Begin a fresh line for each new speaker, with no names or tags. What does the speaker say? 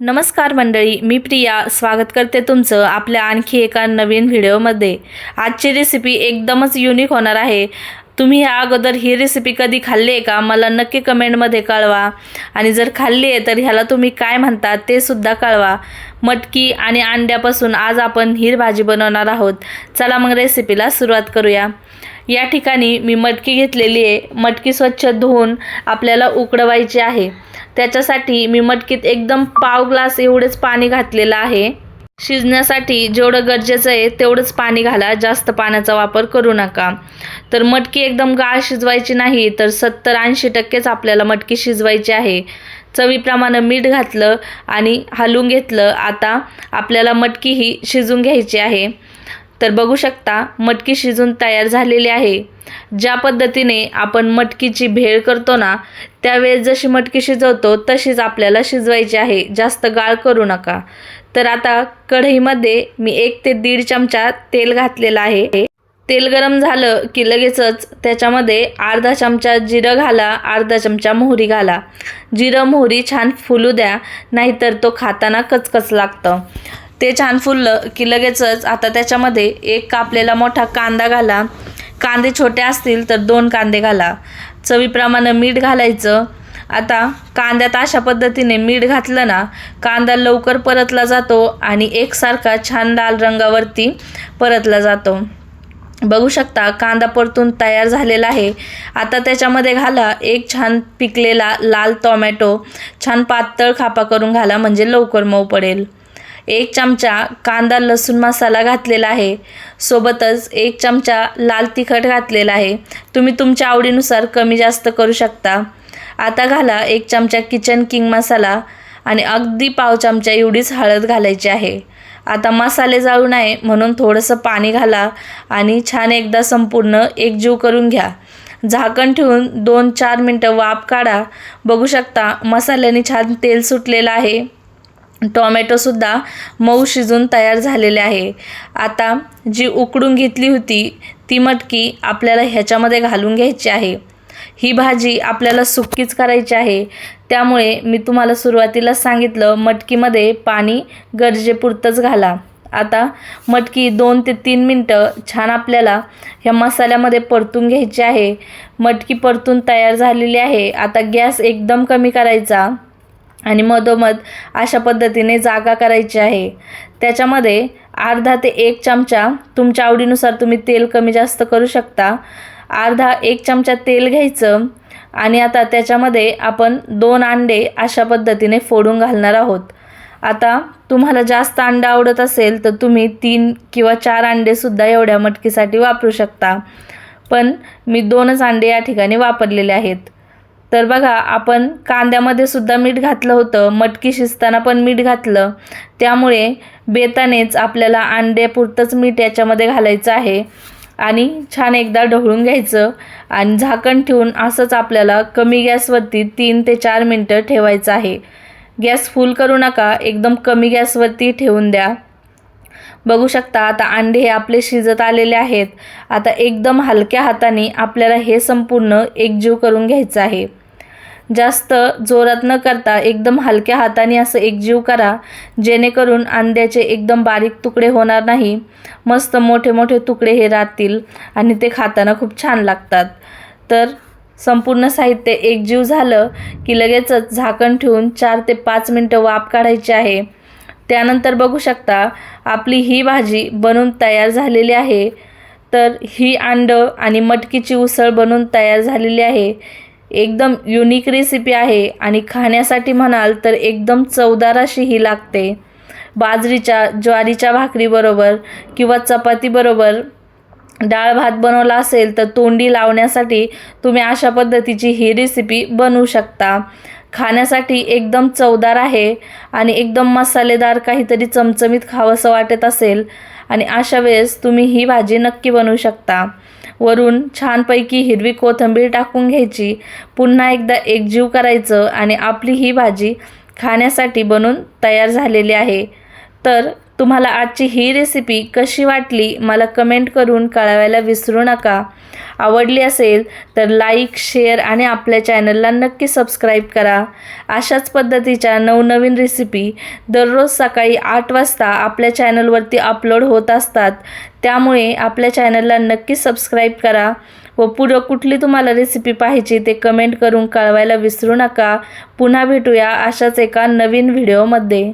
नमस्कार मंडळी मी प्रिया. स्वागत करते तुमचं आपल्या आणखी एका नवीन व्हिडिओमध्ये. आजची रेसिपी एकदमच युनिक होणार आहे. तुम्ही ह्या अगोदर ही रेसिपी कधी खाल्ली आहे का? मला नक्की कमेंटमध्ये कळवा. आणि जर खाल्ली आहे तर ह्याला तुम्ही काय म्हणता ते सुद्धा कळवा. मटकी आणि अंड्यापासून आज आपण ही भाजी बनवणार आहोत. चला मग रेसिपीला सुरुवात करूया. या ठिकाणी मी मटकी घेतलेली आहे. मटकी स्वच्छ धुवून आपल्याला उकडवायची आहे. त्याच्यासाठी मी मटकीत एकदम पाव ग्लास एवढेच पाणी घातलेलं आहे. शिजण्यासाठी जेवढं गरजेचं आहे तेवढंच पाणी घाला. जास्त पाण्याचा वापर करू नका. तर मटकी एकदम गाळ शिजवायची नाही तर सत्तर ऐंशी टक्केच आपल्याला मटकी शिजवायची आहे. चवीप्रमाणे मीठ घातलं आणि हलवून घेतलं. आता आपल्याला मटकी ही शिजून घ्यायची आहे. तर बघू शकता मटकी शिजून तयार झालेली आहे. ज्या पद्धतीने आपण मटकीची भेळ करतो ना त्यावेळेस जशी मटकी शिजवतो तशीच आपल्याला शिजवायची आहे. जास्त गाळ करू नका. तर आता कढईमध्ये मी एक ते दीड चमचा तेल घातलेलं आहे. तेल गरम झालं की लगेचच त्याच्यामध्ये अर्धा चमचा जिरं घाला अर्धा चमचा मोहरी घाला. जिरं मोहरी छान फुलू द्या नाहीतर तो खाताना कचकच लागतं. ते छान फुललं की लगेचच आता त्याच्यामध्ये एक कापलेला मोठा कांदा घाला. कांदे छोटे असतील तर दोन कांदे घाला. चवीप्रमाणे मीठ घालायचं. आता कांद्यात अशा पद्धतीने मीठ घातलं ना कांदा लवकर परतला जातो आणि एकसारखा छान लाल रंगावरती परतला जातो. बघू शकता कांदा परतून तयार झालेला आहे. आता त्याच्यामध्ये घाला एक छान पिकलेला लाल टोमॅटो. छान पातळ खापा करून घाला म्हणजे लवकर मऊ पडेल. एक चमचा कांदा लसूण मसाला घातलेला आहे. सोबतच एक चमचा लाल तिखट घातलेला आहे. तुम्ही तुमच्या आवडीनुसार कमी जास्त करू शकता. आता घाला एक चमचा किचन किंग मसाला आणि अगदी पाव चमचा एवढीच हळद घालायची आहे. आता मसाले जाळू नये म्हणून थोडंसं पाणी घाला आणि छान एकदा संपूर्ण एकजीव करून घ्या. झाकण ठेवून दोन चार मिनटं वाफ काढा. बघू शकता मसाल्याने छान तेल सुटलेलं आहे. टॉमॅटोसुद्धा मऊ शिजून तयार झालेले आहे. आता जी उकडून घेतली होती ती मटकी आपल्याला ह्याच्यामध्ये घालून घ्यायची आहे. ही भाजी आपल्याला सुक्कीच करायची आहे. त्यामुळे मी तुम्हाला सुरुवातीला सांगितलं मटकीमध्ये पाणी गरजेपुरतंच घाला. आता मटकी दोन ते तीन मिनटं छान आपल्याला ह्या मसाल्यामध्ये परतून घ्यायची आहे. मटकी परतून तयार झालेली आहे. आता गॅस एकदम कमी करायचा. आणि मधोमध अशा पद्धतीने जागा करायची आहे. त्याच्यामध्ये अर्धा ते एक चमचा तुमच्या आवडीनुसार तुम्ही तेल कमी जास्त करू शकता. अर्धा एक चमचा तेल घ्यायचं आणि आता त्याच्यामध्ये आपण दोन अंडे अशा पद्धतीने फोडून घालणार आहोत. आता तुम्हाला जास्त अंडा आवडत असेल तर तुम्ही तीन किंवा चार अंडेसुद्धा एवढ्या मटकीसाठी वापरू शकता. पण मी दोनच अंडे या ठिकाणी वापरलेले आहेत. तर बघा आपण कांद्यामध्ये सुद्धा मीठ घातलं होतं. मटकी शिजताना पण मीठ घातलं. त्यामुळे बेतानेच आपल्याला अंड्यापुरतंच मीठ याच्यामध्ये घालायचं आहे. आणि छान एकदा ढवळून घ्यायचं. आणि झाकण ठेवून असंच आपल्याला कमी गॅसवरती तीन ते चार मिनटं ठेवायचं आहे. गॅस फुल करू नका. एकदम कमी गॅसवरती ठेवून द्या. बघू शकता आता अंडे हे आपले शिजत आलेले आहेत. आता एकदम हलक्या हाताने आपल्याला हे संपूर्ण एकजीव करून घ्यायचं आहे. जास्त जोरात न करता एकदम हलक्या हाताने असं एकजीव करा जेणेकरून अंड्याचे एकदम बारीक तुकडे होणार नाही. मस्त मोठे मोठे तुकडे हे राहतील आणि ते खाताना खूप छान लागतात. तर संपूर्ण साहित्य एकजीव झालं की लगेचच झाकण ठेवून चार ते पाच मिनटं वाफ काढायची आहे. त्यानंतर बघू शकता आपली ही भाजी बनून तयार झालेली आहे. तर ही अंडं आणि मटकीची उसळ बनून तयार झालेली आहे. एकदम युनिक रेसिपी आहे आणि खाण्यासाठी म्हणाल तर एकदम चवदार अशी ही लागते. बाजरीच्या ज्वारीच्या भाकरीबरोबर किंवा चपातीबरोबर डाळ भात बनवला असेल तर तोंडी लावण्यासाठी तुम्ही अशा पद्धतीची ही रेसिपी बनवू शकता. खाण्यासाठी एकदम चवदार आहे आणि एकदम मसालेदार काहीतरी चमचमीत खावंसं वाटत असेल. आणि अशा वेळेस तुम्ही ही भाजी नक्की बनवू शकता. वरून छानपैकी हिरवी कोथिंबीर टाकून घ्यायची. पुन्हा एकदा एकजीव करायचं आणि आपली ही भाजी खाण्यासाठी बनून तयार झालेली आहे. तर तुम्हाला आजची ही रेसिपी कशी वाटली मला कमेंट करून कळवायला विसरू नका. आवडली असेल तर लाईक शेअर आणि आपल्या चॅनलला नक्की सबस्क्राईब करा. अशाच पद्धतीच्या नवनवीन रेसिपी दररोज सकाळी आठ वाजता आपल्या चॅनलवरती अपलोड होत असतात. त्यामुळे आपल्या चॅनलला नक्की सबस्क्राईब करा व पुढं कुठली तुम्हाला रेसिपी पाहिजे ते कमेंट करून कळवायला विसरू नका. पुन्हा भेटूया अशाच एका नवीन व्हिडिओमध्ये